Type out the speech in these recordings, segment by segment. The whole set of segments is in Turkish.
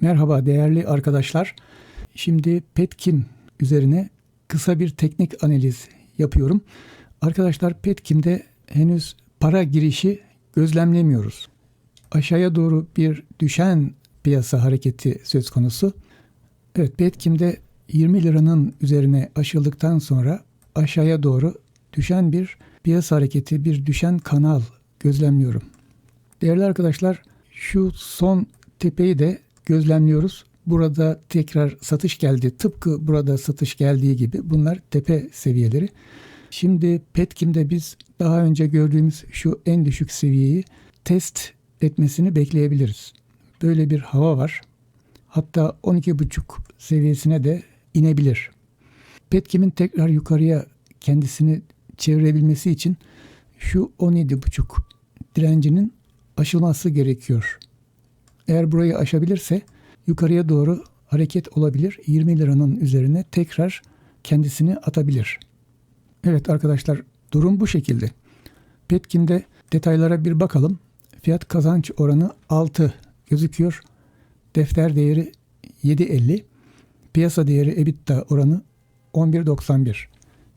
Merhaba değerli arkadaşlar. Şimdi Petkim üzerine kısa bir teknik analiz yapıyorum. Arkadaşlar Petkim'de henüz para girişi gözlemlemiyoruz. Aşağıya doğru bir düşen piyasa hareketi söz konusu. Evet Petkim'de 20 liranın üzerine aşıldıktan sonra aşağıya doğru düşen bir piyasa hareketi, bir düşen kanal gözlemliyorum. Değerli arkadaşlar şu son tepeyi de gözlemliyoruz. Burada tekrar satış geldi. Tıpkı burada satış geldiği gibi bunlar tepe seviyeleri. Şimdi Petkim'de biz daha önce gördüğümüz şu en düşük seviyeyi test etmesini bekleyebiliriz. Böyle bir hava var. Hatta 12,5 seviyesine de inebilir. Petkim'in tekrar yukarıya kendisini çevirebilmesi için şu 17,5 direncinin aşılması gerekiyor. Eğer burayı aşabilirse yukarıya doğru hareket olabilir. 20 liranın üzerine tekrar kendisini atabilir. Evet arkadaşlar durum bu şekilde. Petkim'de detaylara bir bakalım. Fiyat kazanç oranı 6 gözüküyor. Defter değeri 7.50. Piyasa değeri EBITDA oranı 11.91.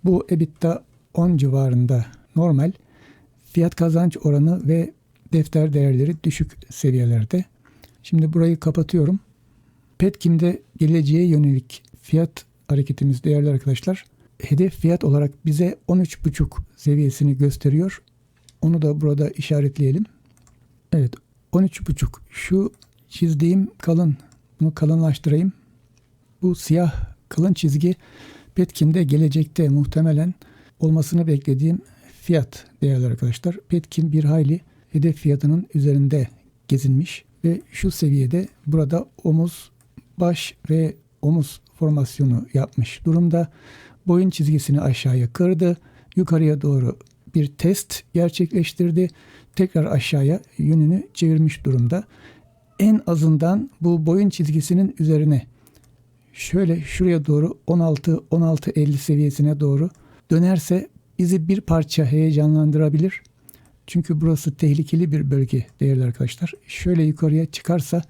Bu EBITDA 10 civarında normal. Fiyat kazanç oranı ve defter değerleri düşük seviyelerde. Şimdi burayı kapatıyorum. Petkim'de geleceğe yönelik fiyat hareketimiz değerli arkadaşlar. Hedef fiyat olarak bize 13,5 seviyesini gösteriyor. Onu da burada işaretleyelim. Evet 13,5 şu çizdiğim kalın bunu kalınlaştırayım. Bu siyah kalın çizgi Petkim'de gelecekte muhtemelen olmasını beklediğim fiyat değerli arkadaşlar. Petkim bir hayli hedef fiyatının üzerinde gezinmiş ve şu seviyede burada omuz, baş ve omuz formasyonu yapmış durumda. Boyun çizgisini aşağıya kırdı. Yukarıya doğru bir test gerçekleştirdi. Tekrar aşağıya yönünü çevirmiş durumda. En azından bu boyun çizgisinin üzerine şöyle şuraya doğru 16 16.50 seviyesine doğru dönerse bizi bir parça heyecanlandırabilir. Çünkü burası tehlikeli bir bölge değerli arkadaşlar. Şöyle yukarıya çıkarsa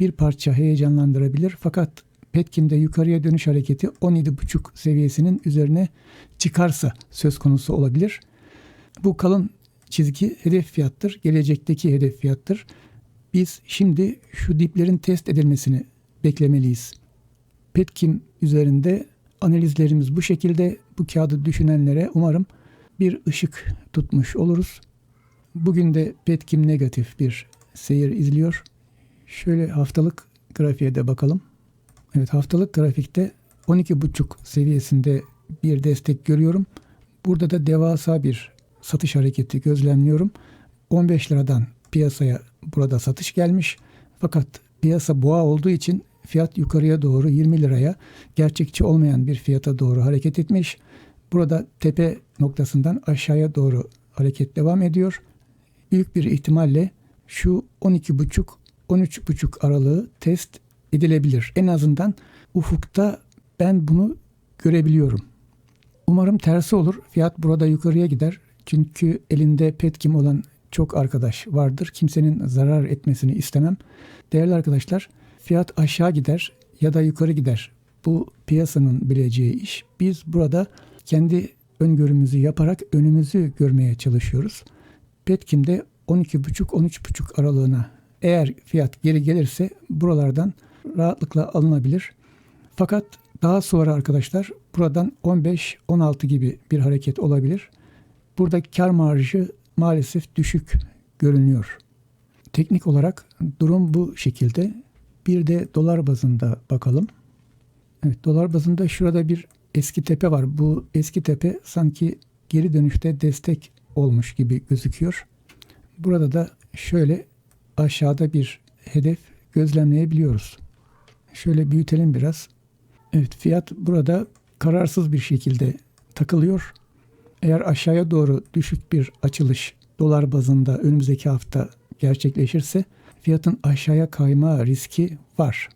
bir parça heyecanlandırabilir. Fakat Petkim'de yukarıya dönüş hareketi 17,5 seviyesinin üzerine çıkarsa söz konusu olabilir. Bu kalın çizgi hedef fiyattır. Gelecekteki hedef fiyattır. Biz şimdi şu diplerin test edilmesini beklemeliyiz. Petkim üzerinde analizlerimiz bu şekilde. Bu kağıdı düşünenlere umarım bir ışık tutmuş oluruz. Bugün de Petkim negatif bir seyir izliyor. Şöyle haftalık grafiğe de bakalım. Evet haftalık grafikte 12.5 seviyesinde bir destek görüyorum. Burada da devasa bir satış hareketi gözlemliyorum. 15 liradan piyasaya burada satış gelmiş. Fakat piyasa boğa olduğu için fiyat yukarıya doğru 20 liraya gerçekçi olmayan bir fiyata doğru hareket etmiş. Burada tepe noktasından aşağıya doğru hareket devam ediyor. Büyük bir ihtimalle şu 12,5 13,5 aralığı test edilebilir. En azından ufukta ben bunu görebiliyorum. Umarım tersi olur. Fiyat burada yukarıya gider. Çünkü elinde petkim olan çok arkadaş vardır. Kimsenin zarar etmesini istemem. Değerli arkadaşlar, fiyat aşağı gider ya da yukarı gider. Bu piyasanın bileceği iş. Biz burada kendi öngörümüzü yaparak önümüzü görmeye çalışıyoruz. Petkim'de 12,5-13,5 aralığına eğer fiyat geri gelirse buralardan rahatlıkla alınabilir. Fakat daha sonra arkadaşlar buradan 15-16 gibi bir hareket olabilir. Burada kar marjı maalesef düşük görünüyor. Teknik olarak durum bu şekilde. Bir de dolar bazında bakalım. Evet dolar bazında şurada bir eski tepe var. Bu eski tepe sanki geri dönüşte destek olmuş gibi gözüküyor. Burada da şöyle aşağıda bir hedef gözlemleyebiliyoruz. Şöyle büyütelim biraz. Evet fiyat burada kararsız bir şekilde takılıyor. Eğer aşağıya doğru düşük bir açılış dolar bazında önümüzdeki hafta gerçekleşirse fiyatın aşağıya kayma riski var.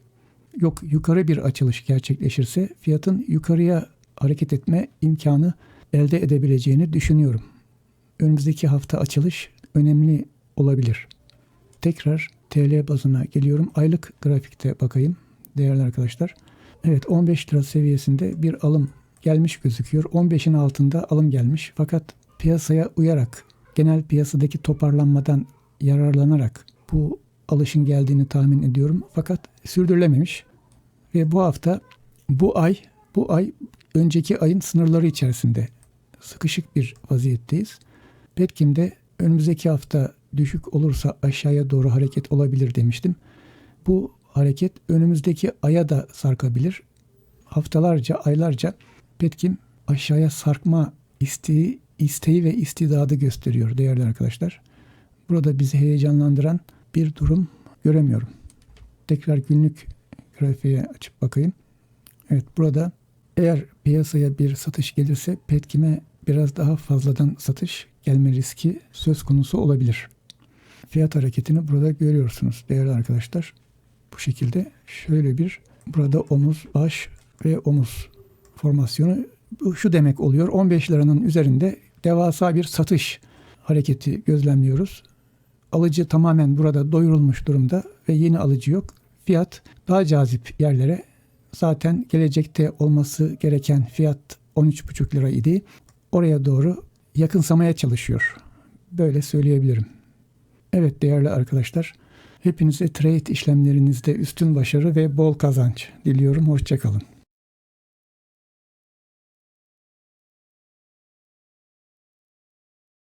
Yok yukarı bir açılış gerçekleşirse fiyatın yukarıya hareket etme imkanı elde edebileceğini düşünüyorum. Önümüzdeki hafta açılış önemli olabilir. Tekrar TL bazına geliyorum. Aylık grafikte bakayım değerli arkadaşlar. Evet 15 lira seviyesinde bir alım gelmiş gözüküyor. 15'in altında alım gelmiş. Fakat piyasaya uyarak genel piyasadaki toparlanmadan yararlanarak bu alışın geldiğini tahmin ediyorum. Fakat sürdürülememiş. Ve bu hafta bu ay bu ay önceki ayın sınırları içerisinde sıkışık bir vaziyetteyiz. Petkim'de önümüzdeki hafta düşük olursa aşağıya doğru hareket olabilir demiştim. Bu hareket önümüzdeki aya da sarkabilir. Haftalarca, aylarca Petkim aşağıya sarkma isteği, isteği ve istidadı gösteriyor değerli arkadaşlar. Burada bizi heyecanlandıran bir durum göremiyorum. Tekrar günlük grafiğe açıp bakayım. Evet burada eğer piyasaya bir satış gelirse Petkim'e biraz daha fazladan satış gelme riski söz konusu olabilir. Fiyat hareketini burada görüyorsunuz değerli arkadaşlar. Bu şekilde şöyle bir burada omuz, baş ve omuz formasyonu bu şu demek oluyor. 15 liranın üzerinde devasa bir satış hareketi gözlemliyoruz. Alıcı tamamen burada doyurulmuş durumda ve yeni alıcı yok. Fiyat daha cazip yerlere zaten gelecekte olması gereken fiyat 13,5 lira idi. Oraya doğru yakınsamaya çalışıyor. Böyle söyleyebilirim. Evet değerli arkadaşlar, hepinize trade işlemlerinizde üstün başarı ve bol kazanç diliyorum. Hoşçakalın.